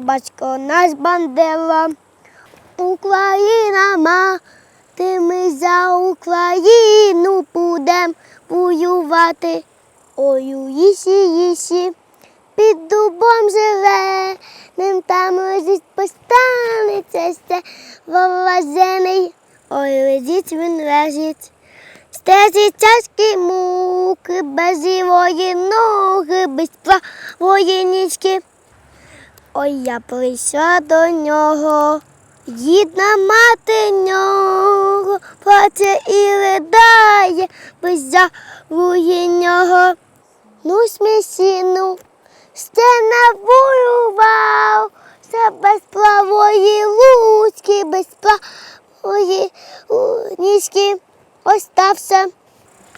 батько наш бандера. Україна мати, ми за Україну будем воювати. Ой, у лісі, лісі, під дубом зеленим, там лежить постанеться все волозений. Ой, лежить він лежить. Стежить тяжкі муки, без лівої ноги, без правої ніжки. Ой, я прийшла до нього, гідна мати нього, плаче і ридає, без завує нього. Ну, смісіну, ще навоював, все без правої луцьки, без правої у, ніжки остався.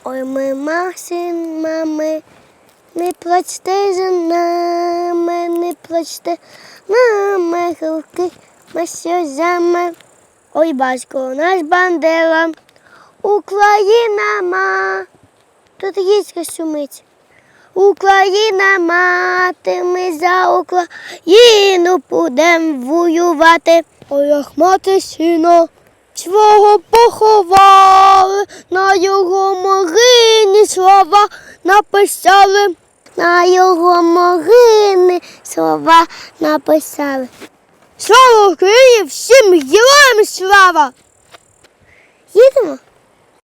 Ой, ми машин, мами, не плачте за нами, не плачте нами, гілки ми сльозами. Ой, батько, наш бандера, Україна ма. Тут річка шумить. Україна мати, ми за Україну будем воювати. Ой, як мати сина свого поховали, на його могині слова написали. На його могині слова написали. Слава Україні, всім героям слава! Їдемо?